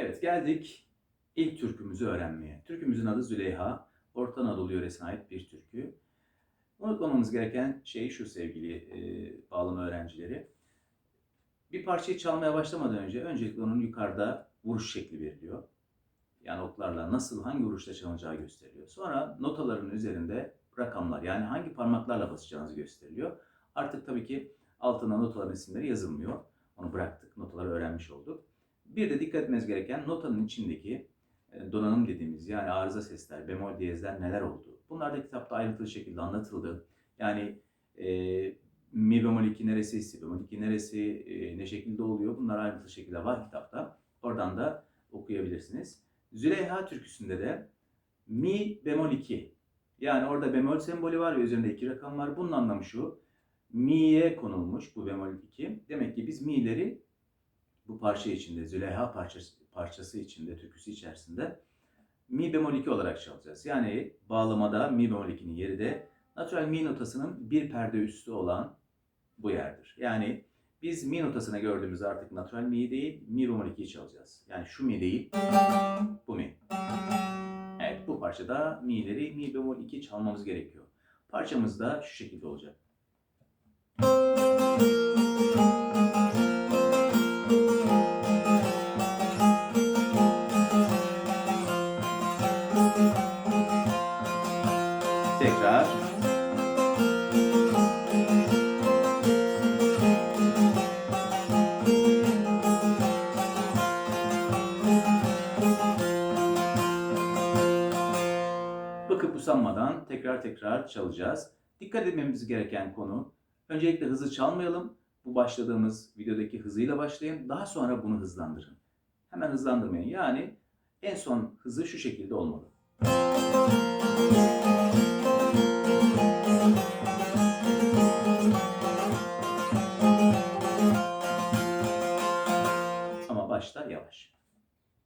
Evet geldik ilk türkümüzü öğrenmeye. Türkümüzün adı Züleyha. Orta Anadolu yöresine ait bir türkü. Unutmamamız gereken şey şu sevgili e, bağlama öğrencileri. Bir parçayı çalmaya başlamadan önce öncelikle onun yukarıda vuruş şekli veriliyor. Yani oklarla nasıl, hangi vuruşta çalınacağı gösteriliyor. Sonra notaların üzerinde rakamlar yani hangi parmaklarla basacağınız gösteriliyor. Artık tabii ki altına notaların isimleri yazılmıyor. Onu bıraktık, notaları öğrenmiş olduk. Bir de dikkat etmeniz gereken notanın içindeki e, donanım dediğimiz yani arıza sesler, bemol diyezler neler olduğu. Bunlar da kitapta ayrıntılı şekilde anlatıldı. Yani e, mi bemol 2 neresi, si bemol 2 neresi, e, ne şekilde oluyor bunlar ayrıntılı şekilde var kitapta. Oradan da okuyabilirsiniz. Züleyha türküsünde de mi bemol 2 yani orada bemol sembolü var ve üzerinde iki rakam var. Bunun anlamı şu. Mi'ye konulmuş bu bemol 2. Demek ki biz mi'leri bu parça içinde, Züleyha parçası, parçası içinde, türküsü içerisinde mi bemol 2 olarak çalacağız. Yani bağlamada mi bemol 2'nin yeri de natural mi notasının bir perde üstü olan bu yerdir. Yani biz mi notasını gördüğümüzde artık natural mi değil, mi bemol 2'yi çalacağız. Yani şu mi değil, bu mi. Evet bu parçada mi'leri mi bemol 2 çalmamız gerekiyor. Parçamız da şu şekilde olacak. Tekrar. Bakıp usanmadan tekrar tekrar çalacağız. Dikkat etmemiz gereken konu öncelikle hızı çalmayalım. Bu başladığımız videodaki hızıyla başlayın. Daha sonra bunu hızlandırın. Hemen hızlandırmayın. Yani en son hızı şu şekilde olmalı. Brioche.